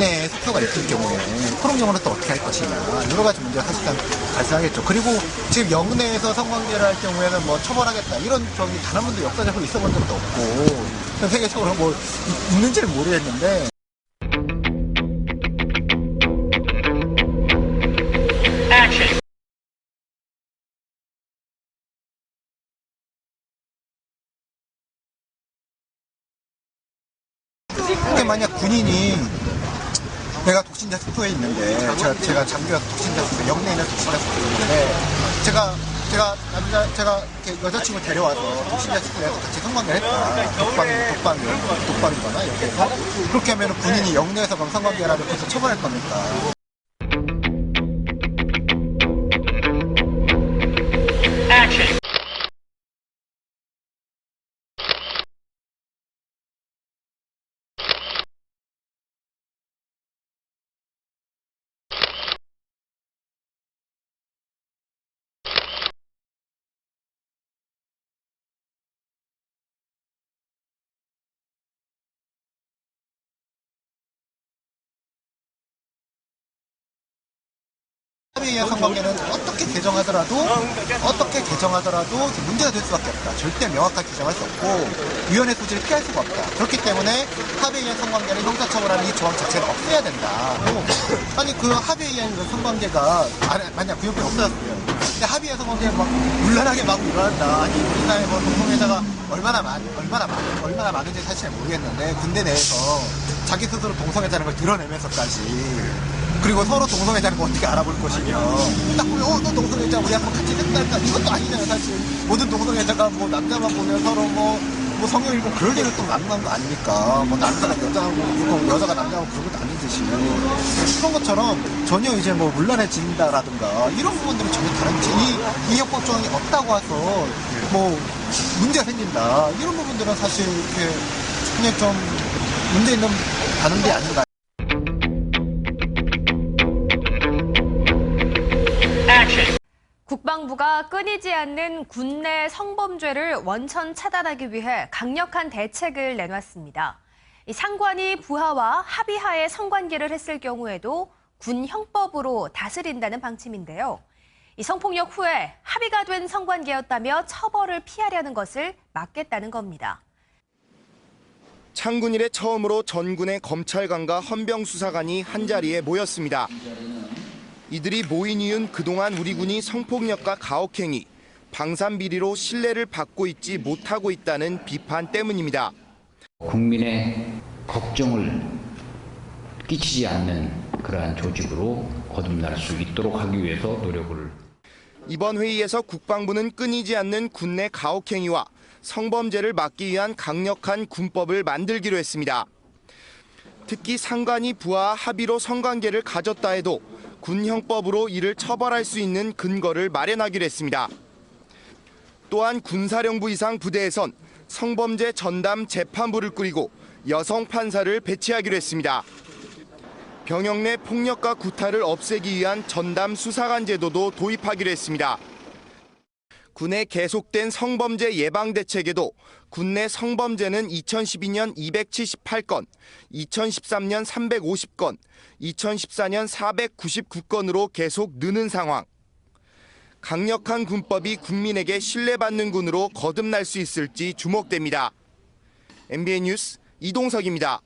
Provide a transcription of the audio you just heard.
국내에 숙소가 있을 경우에 포롱정원은 또 어떻게 할 것이냐 여러 가지 문제가 사실상 발생하겠죠. 그리고 지금 영내에서 성관계를 할 경우에는 뭐 처벌하겠다 이런 적이 단 한 번도 역사적으로 있어본 적도 없고 전 세계적으로 뭐 이- 있는지를 모르겠는데 근데 만약 군인이 내가 독신자 숙소에 있는데 제가, 제가 장교가 독신자 숙소 영내에 있는 독신자 숙소에 있는데 제가 제가 남자 제가 이렇게 여자친구 데려와서 독신자 숙소에서 같이 성관계를 했다. 독방 독방 독방이거나 여기에서. 그렇게 하면 군인이 영내에서 그럼 하면 그래서 처벌할 겁니까? 합 성관계는 어떻게 개정하더라도 어떻게 개정하더라도 문제가 될 수밖에 없다. 절대 명확하게 개정할 수 없고 위헌의 소지를 피할 수가 없다. 그렇기 때문에 합의에 의한 성관계는 형사처벌하는 이 조항 자체를 없애야 된다. 아니 그 합의에 의한 그 성관계가 아, 만약 구역이 없어졌어요. 근데 합의에 성관계가 막 물란하게 막 일어난다. 아니 우리나라에 뭐 동성애자가 얼마나 많 얼마나 많 얼마나 많은지 사실 잘 모르겠는데 군대 내에서 자기 스스로 동성애자는 걸 드러내면서까지. 그리고 서로 동성애자는 거 어떻게 알아볼 것이며. 딱 보면 어, 너 동성애자 우리 한번 같이 생각할까? 이것도 아니잖아요 사실. 모든 동성애자가 뭐 남자만 보면 서로 뭐, 뭐 성형이고 그럴 일은 또 만난 거 아닙니까? 뭐 남자가 여자하고 그리고 여자가 남자하고 그런 것도 아니듯이 그런 것처럼 전혀 이제 뭐 물란해진다라든가 이런 부분들은 전혀 다른지. 이, 이 협법 조항이 없다고 해서 뭐 문제가 생긴다. 이런 부분들은 사실 이렇게 그냥 좀 문제 있는 반응이 아닌가 국방부가 끊이지 않는 국내 성범죄를 원천 차단하기 위해 강력한 대책을 내놨습니다. 이 상관이 부하와 합의하에 성관계를 했을 경우에도 군 형법으로 다스린다는 방침인데요. 이 성폭력 후에 합의가 된 성관계였다며 처벌을 피하려는 것을 막겠다는 겁니다. 창군 이래 처음으로 전군의 검찰관과 헌병 수사관이 한자리에 모였습니다. 이들이 모인 이유는 그동안 우리 군이 성폭력과 가혹행위, 방산 비리로 신뢰를 받고 있지 못하고 있다는 비판 때문입니다. 국민의 걱정을 끼치지 않는 그러한 조직으로 거듭날 수 있도록 하기 위해서 노력을 이번 회의에서 국방부는 끊이지 않는 군내 가혹행위와 성범죄를 막기 위한 강력한 군법을 만들기로 했습니다. 특히 상관이 부하 합의로 성관계를 가졌다 해도 군 형법으로 이를 처벌할 수 있는 근거를 마련하기로 했습니다. 또한 군사령부 이상 부대에선 성범죄 전담 재판부를 꾸리고 여성 판사를 배치하기로 했습니다. 병역 내 폭력과 구타를 없애기 위한 전담 수사관 제도도 도입하기로 했습니다. 군의 계속된 성범죄 예방 대책에도 군내 성범죄는 2012년 278건, 2013년 350건, 2014년 499건으로 계속 느는 상황. 강력한 군법이 국민에게 신뢰받는 군으로 거듭날 수 있을지 주목됩니다. MBN 뉴스 이동석입니다.